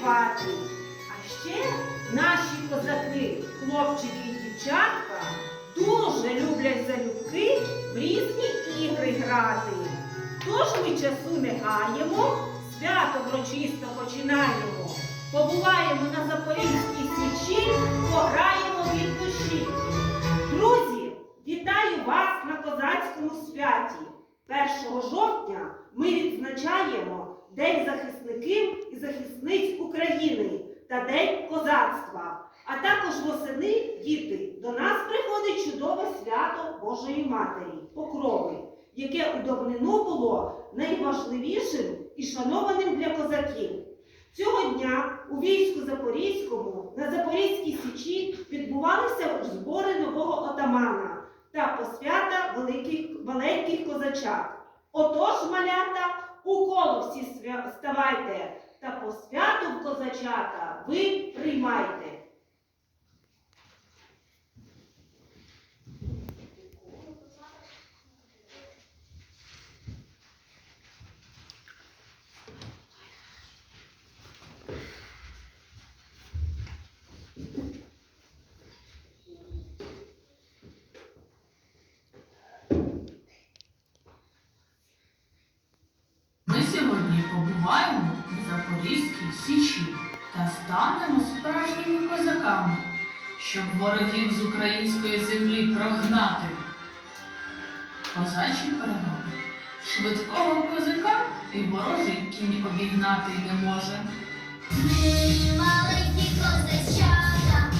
співати. А ще наші козаки, хлопчики і дівчатка, дуже люблять залюбки в різні ігри грати. Тож ми часу не гаємо, свято врочисто починаємо. Побуваємо на Запорізькій січі, пограємо від душі. Друзі, вітаю вас на козацькому святі. 1 жовтня ми відзначаємо День захисників і захисниць України та День козацтва. А також восени, діти, до нас приходить чудове свято Божої Матері, Покрови, яке у давнину було найважливішим і шанованим для козаків. Цього дня у війську Запорізькому на Запорізькій Січі відбувалися збори нового отамана та посвята великих маленьких козачат. Отож, малята, у коло всі вставайте ставайте та по святу в козачата ви приймайте. Ми сьогодні побуваємо в Запорізькій Січі та станемо справжніми козаками, щоб ворогів з української землі прогнати. Козачі перемоги. Швидкого козака і ворожий кінь обігнати не може. Ми маленькі козачата,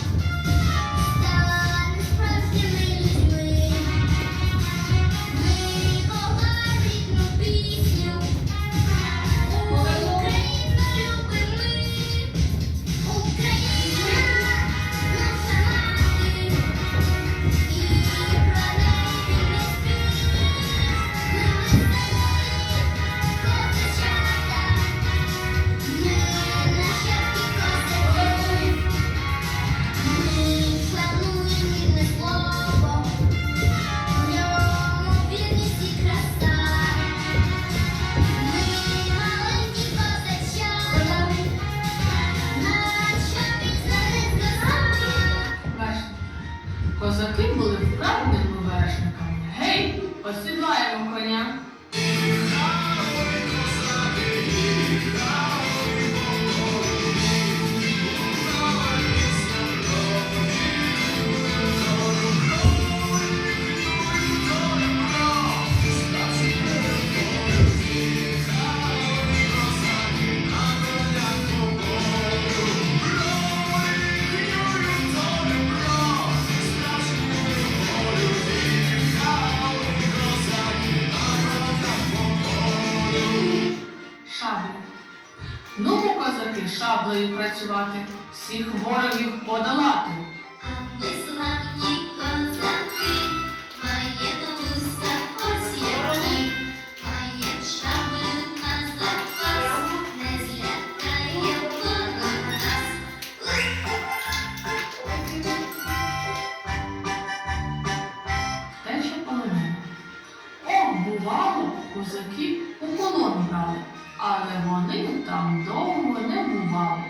козаки у полон брали, але вони там довго не бували,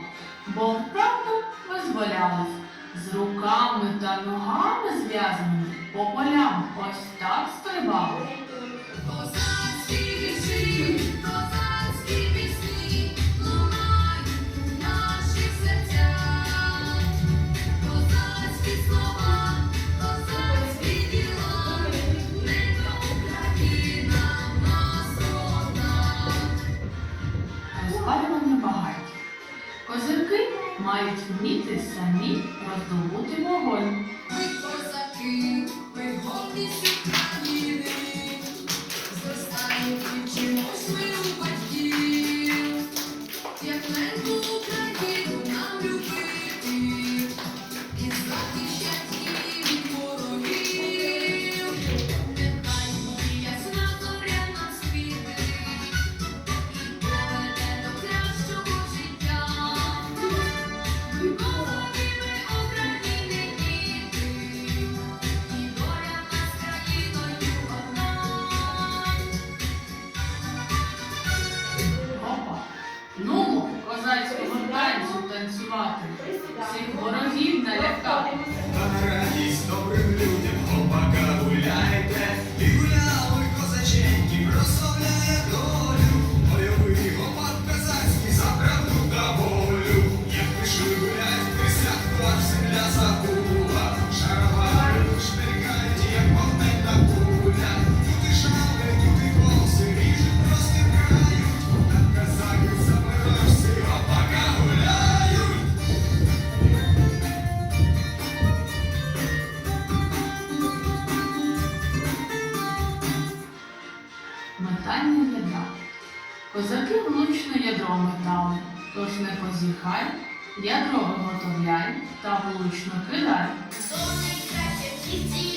бо вправду визволялись з руками та ногами зв'язаними по полям ось так стрибали. Мають вміти самі роздобути вогонь. It's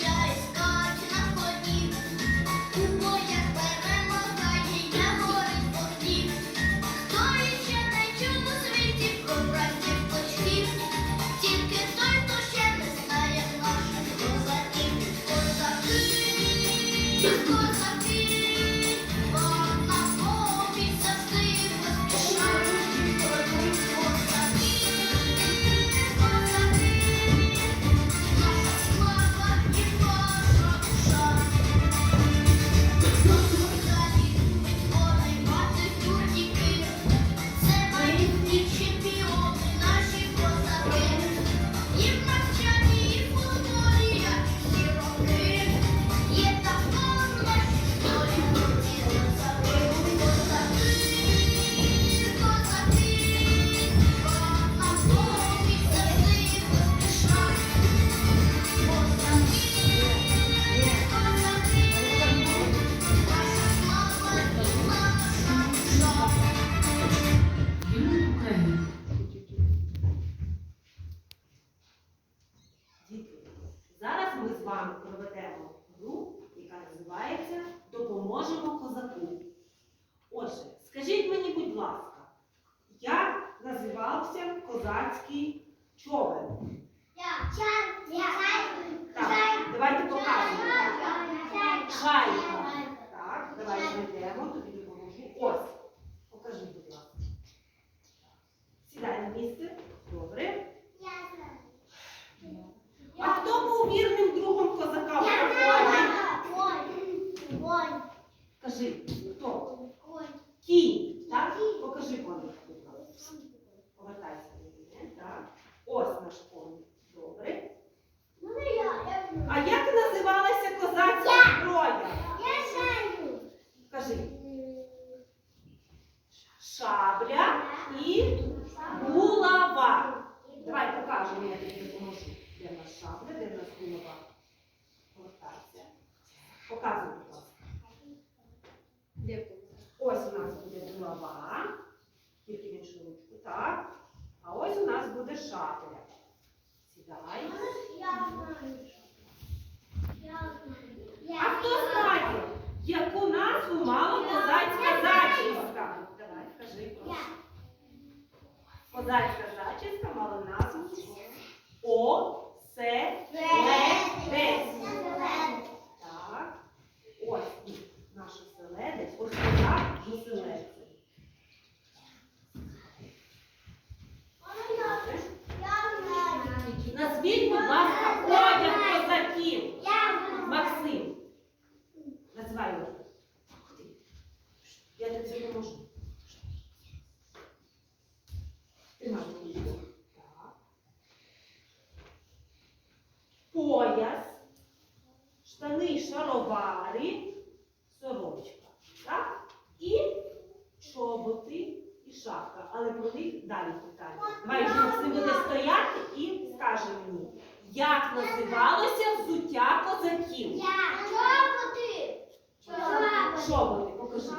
називалося взуття козаків? Я. Чоботи. Чоботи. Чоботи, покажи.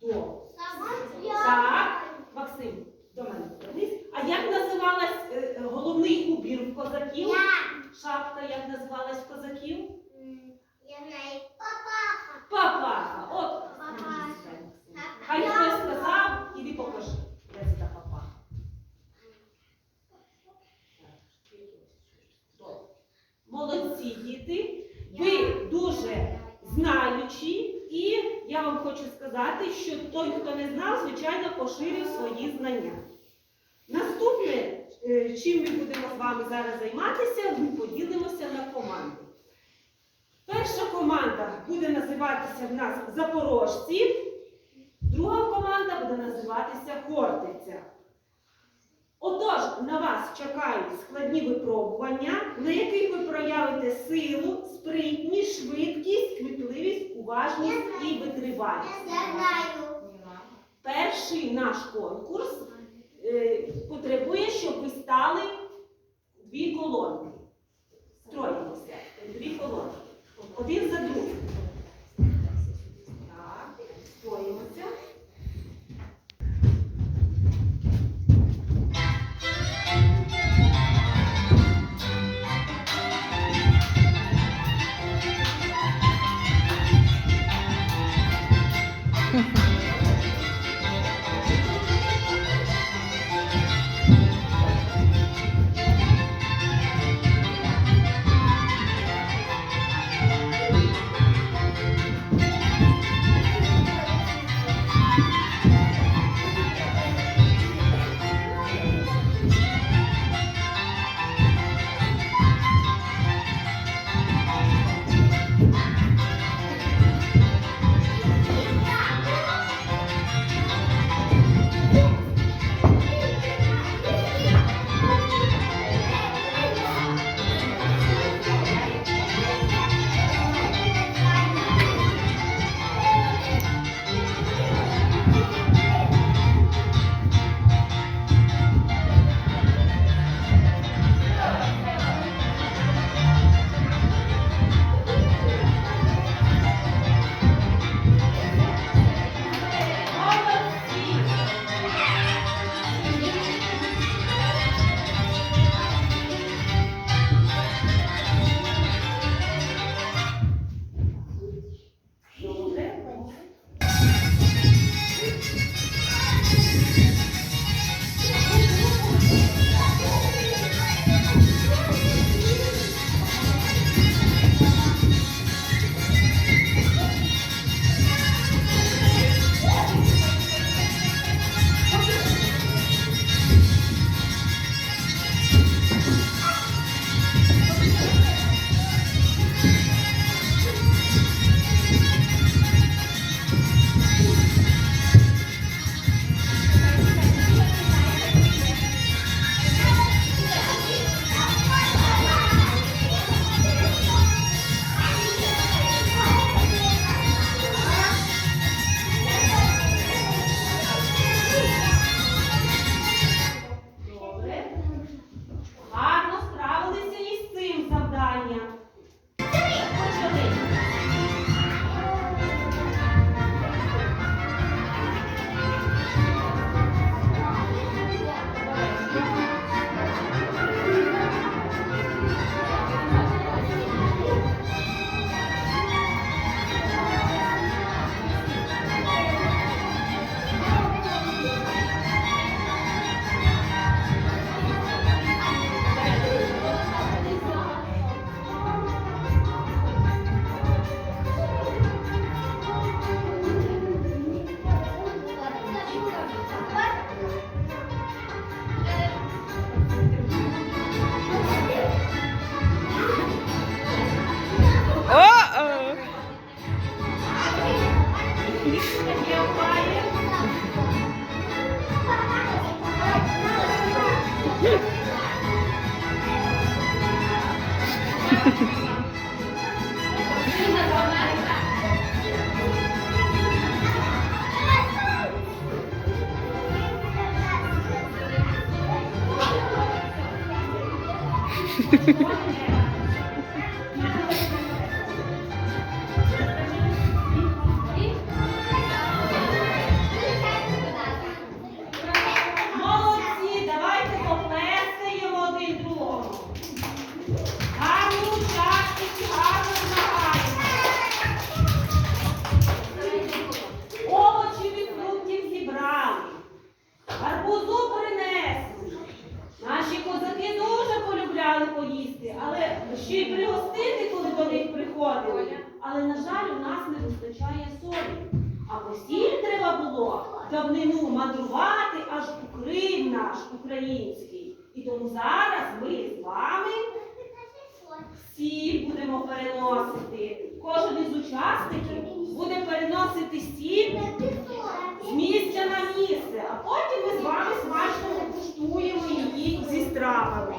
Чобота. Так, Максим, до мене повернись. А як називалась е, головний убір в козаків? Я. Шапка як називалась в козаків? Вами зараз займатися, ми поділимося на команди. Перша команда буде називатися в нас Запорожці, друга команда буде називатися Хортиця. Отож, на вас чекають складні випробування, на яких ви проявите силу, спритність, швидкість, кмітливість, уважність і витривалість. Я знаю. Перший наш конкурс е, потребує, щоб ви стали дві колонки. Строїмося. Дві колонки. Один за другим. if you want давнину мандрувати аж у Крим наш український. І тому зараз ми з вами сіль будемо переносити. Кожен із учасників буде переносити сіль з місця на місце, а потім ми з вами смачно покуштуємо її зі стравами.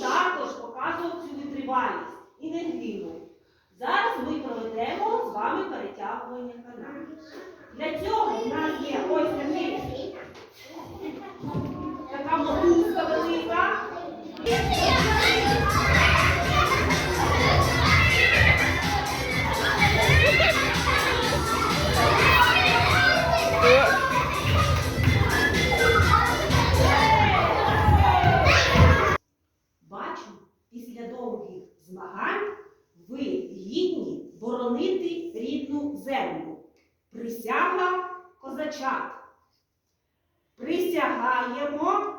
Також показував цю витривалість і не гинув. Зараз ми проведемо з вами перетягування каналів. Для цього в нас є ось такий, така мотузка велика. Присяга козачат. Присягаємо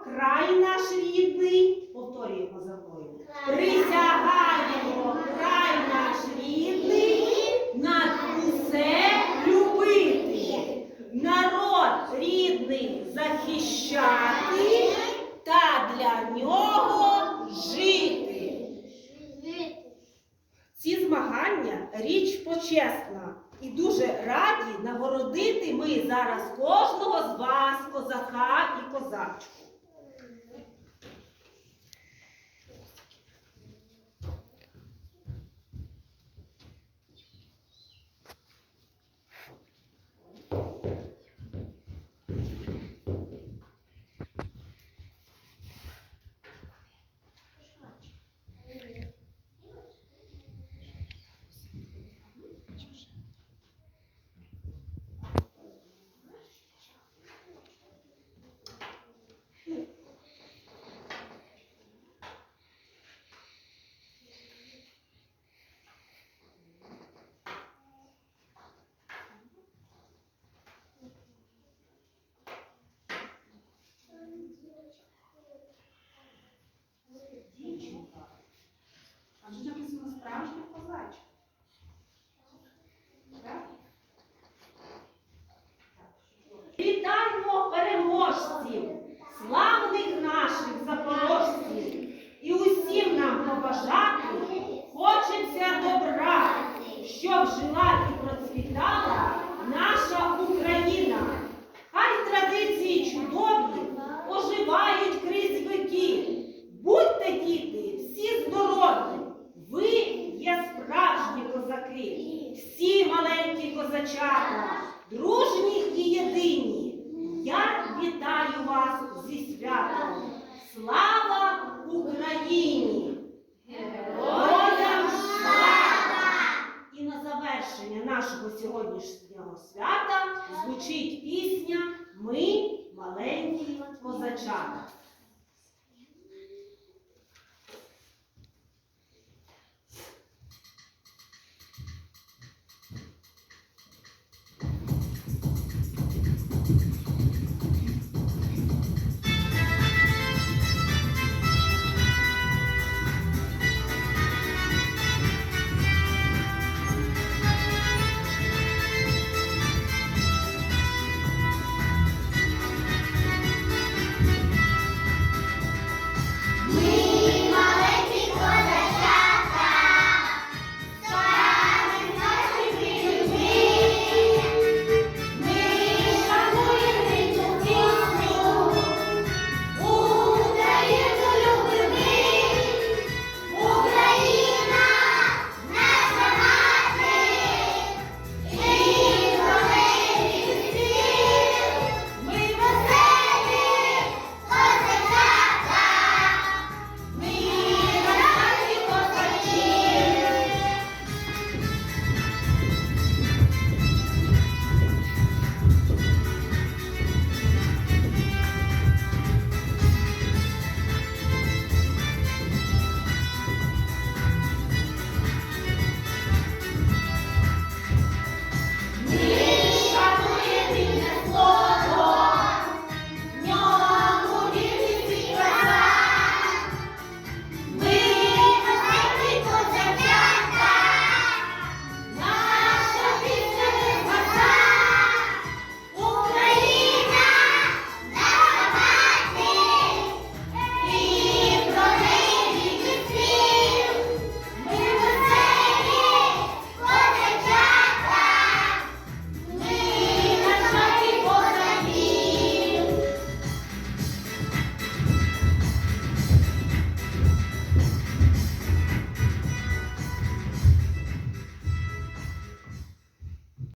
shot.